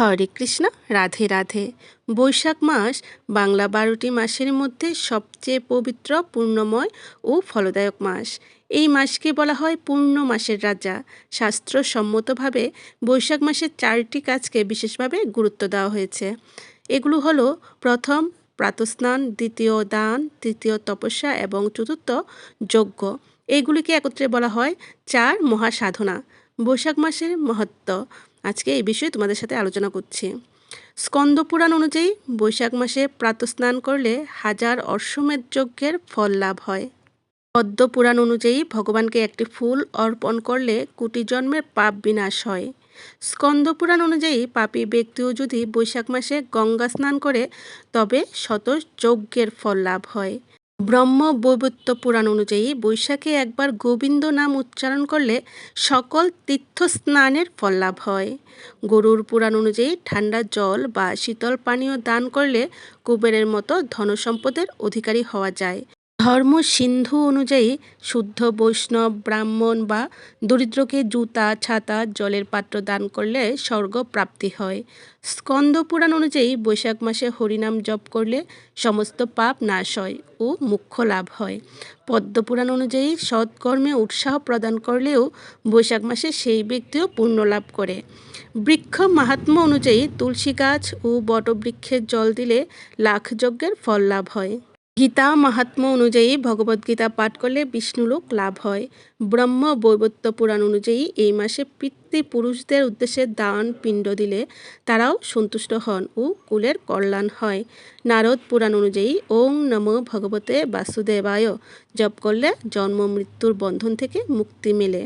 হরে কৃষ্ণ, রাধে রাধে। বৈশাখ মাস বাংলা বারোটি মাসের মধ্যে সবচেয়ে পবিত্র পূর্ণময় ও ফলদায়ক মাস। এই মাসকে বলা হয় পূর্ণ মাসের রাজা। শাস্ত্রসম্মতভাবে বৈশাখ মাসের চারটি কাজকে বিশেষভাবে গুরুত্ব দেওয়া হয়েছে। এগুলো হলো প্রথম, প্রাতস্নান, দ্বিতীয় দান, তৃতীয় তপস্যা এবং চতুর্থ যজ্ঞ। এইগুলিকে একত্রে বলা হয় চার মহাসাধনা। বৈশাখ মাসের মহত্ব। আজকে এই বিষয়ে তোমাদের সাথে আলোচনা করছি। স্কন্দ পুরাণ অনুযায়ী বৈশাখ মাসে প্রাতস্নান করলে হাজার অশ্বমেধ যজ্ঞের ফল লাভ হয়। পদ্ম পুরাণ অনুযায়ী ভগবানকে একটি ফুল অর্পণ করলে কোটি জন্মের পাপ বিনাশ হয়। স্কন্দ পুরাণ অনুযায়ী পাপী ব্যক্তিও যদি বৈশাখ মাসে গঙ্গা স্নান করে, তবে শত যজ্ঞের ফল লাভ হয়। ব্রহ্ম বৈবত্য পুরাণ অনুযায়ী বৈশাখে একবার গোবিন্দ নাম উচ্চারণ করলে সকল তীর্থ স্নানের ফল লাভ হয়। গরুর পুরাণ অনুযায়ী ঠান্ডা জল বা শীতল পানীয় দান করলে কুবেরের মতো ধনসম্পদের অধিকারী হওয়া যায়। ধর্ম সিন্ধু অনুযায়ী শুদ্ধ বৈষ্ণব, ব্রাহ্মণ বা দরিদ্রকে জুতা, ছাতা, জলের পাত্র দান করলে স্বর্গ প্রাপ্তি হয়। স্কন্দ পুরাণ অনুযায়ী বৈশাখ মাসে হরিনাম জপ করলে সমস্ত পাপ নাশ হয় ও মুখ্য লাভ হয়। পদ্মপুরাণ অনুযায়ী সৎকর্মে উৎসাহ প্রদান করলেও বৈশাখ মাসে সেই ব্যক্তিও পুণ্য লাভ করে। বৃক্ষ মাহাত্ম অনুযায়ী তুলসী গাছ ও বটবৃক্ষের জল দিলে লাখ যজ্ঞের ফল লাভ হয়। গীতা মাহাত্ম অনুযায়ী ভগবদ্গীতা পাঠ করলে বিষ্ণুলোক লাভ হয়। ব্রহ্ম বৈবত্য পুরাণ অনুযায়ী এই মাসে পিতৃপুরুষদের উদ্দেশ্যে দান পিণ্ড দিলে তারাও সন্তুষ্ট হন ও কুলের কল্যাণ হয়। নারদ পুরাণ অনুযায়ী ওং নম ভগবতে বাসুদেবায়, জপ করলে জন্ম মৃত্যুর বন্ধন থেকে মুক্তি মেলে।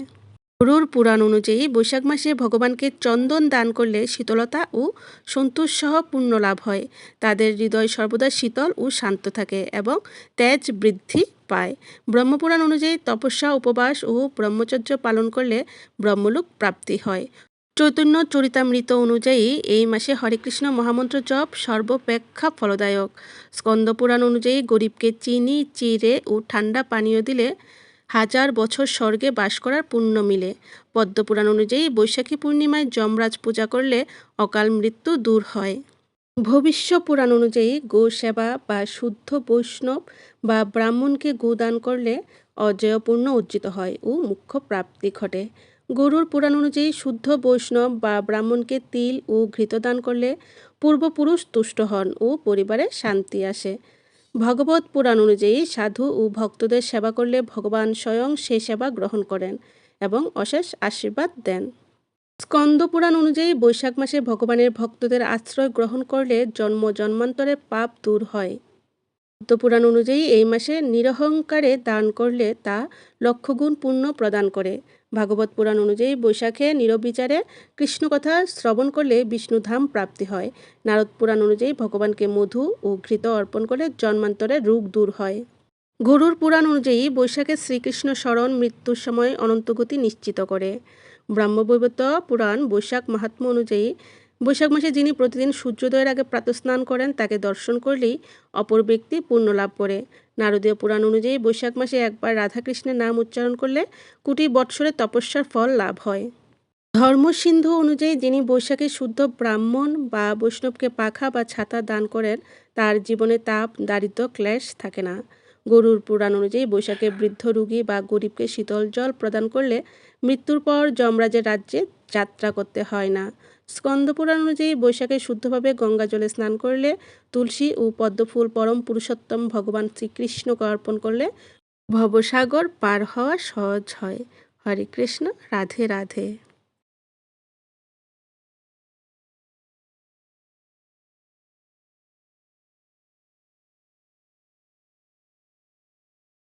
গরুর পুরাণ অনুযায়ী বৈশাখ মাসে ভগবানকে চন্দন দান করলে শীতলতা ও সন্তোষ সহ পুণ্য লাভ হয়। তাদের হৃদয় সর্বদা শীতল ও শান্ত থাকে এবং তেজ বৃদ্ধি পায়। ব্রহ্মপুরাণ অনুযায়ী তপস্যা, উপবাস ও ব্রহ্মচর্য পালন করলে ব্রহ্মলোক প্রাপ্তি হয়। চৈতন্য চরিতামৃত অনুযায়ী এই মাসে হরেকৃষ্ণ মহামন্ত্র জপ সর্বপেক্ষা ফলদায়ক। স্কন্দপুরাণ অনুযায়ী গরিবকে চিনি, চিড়ে ও ঠান্ডা পানীয় দিলে হাজার বছর স্বর্গে বাস করার পুণ্য মিলে। পদ্মপুরাণ অনুযায়ী বৈশাখী পূর্ণিমায় যমরাজ পূজা করলে অকাল মৃত্যু দূর হয়। ভবিষ্য পুরাণ অনুযায়ী গো সেবা বা শুদ্ধ বৈষ্ণব বা ব্রাহ্মণকে গোদান করলে অজয়পূর্ণ অর্জিত হয় ও মুখ্য প্রাপ্তি ঘটে। গরুর পুরাণ অনুযায়ী শুদ্ধ বৈষ্ণব বা ব্রাহ্মণকে তিল ও ঘৃত দান করলে পূর্বপুরুষ তুষ্ট হন ও পরিবারে শান্তি আসে। ভগবত পুরাণ অনুযায়ী সাধু ও ভক্তদের সেবা করলে ভগবান স্বয়ং সে সেবা গ্রহণ করেন এবং অশেষ আশীর্বাদ দেন। স্কন্দ পুরাণ অনুযায়ী বৈশাখ মাসে ভগবানের ভক্তদের আশ্রয় গ্রহণ করলে জন্ম জন্মান্তরের পাপ দূর হয়। পুরাণ অনুযায়ী এই মাসে নিরহংকারে দান করলে তা লক্ষগুণ পুণ্য প্রদান করে। ভাগবত পুরাণ অনুযায়ী বৈশাখে নিরবিচারে কৃষ্ণকথা শ্রবণ করলে বিষ্ণুধাম প্রাপ্তি হয়। নারদ পুরাণ অনুযায়ী ভগবানকে মধু ও ঘৃত অর্পণ করলে জন্মান্তরে রোগ দূর হয়। গরুর পুরাণ অনুযায়ী বৈশাখে শ্রীকৃষ্ণ স্মরণ মৃত্যুর সময় অনন্তগতি নিশ্চিত করে। ব্রাহ্মবৈবত পুরাণ বৈশাখ মাহাত্ম অনুযায়ী বৈশাখ মাসে যিনি প্রতিদিন সূর্যোদয়ের আগে প্রাতঃস্নান করেন, তাকে দর্শন করলেই অপর ব্যক্তি পুণ্য লাভ করে। নারদীয় পুরাণ অনুযায়ী বৈশাখ মাসে একবার রাধাকৃষ্ণের নাম উচ্চারণ করলে কোটি বৎসরের তপস্যার ফল লাভ হয়। ধর্মসিন্ধু অনুযায়ী যিনি বৈশাখে শুদ্ধ ব্রাহ্মণ বা বৈষ্ণবকে পাখা বা ছাতা দান করেন, তার জীবনে তাপ দারিদ্র ক্লেশ থাকে না। গরুর পুরাণ অনুযায়ী বৈশাখে বৃদ্ধ রুগী বা গরিবকে শীতল জল প্রদান করলে মৃত্যুর পর যমরাজের রাজ্যে যাত্রা করতে হয় না। স্কন্দপুরাণ অনুযায়ী বৈশাখে শুদ্ধভাবে গঙ্গা জলে স্নান করলে তুলসী ও পদ্মফুল পরম পুরুষোত্তম ভগবান শ্রীকৃষ্ণকে অর্পণ করলে ভবসাগর পার হওয়া সহজ হয়। হরে কৃষ্ণ, রাধে রাধে।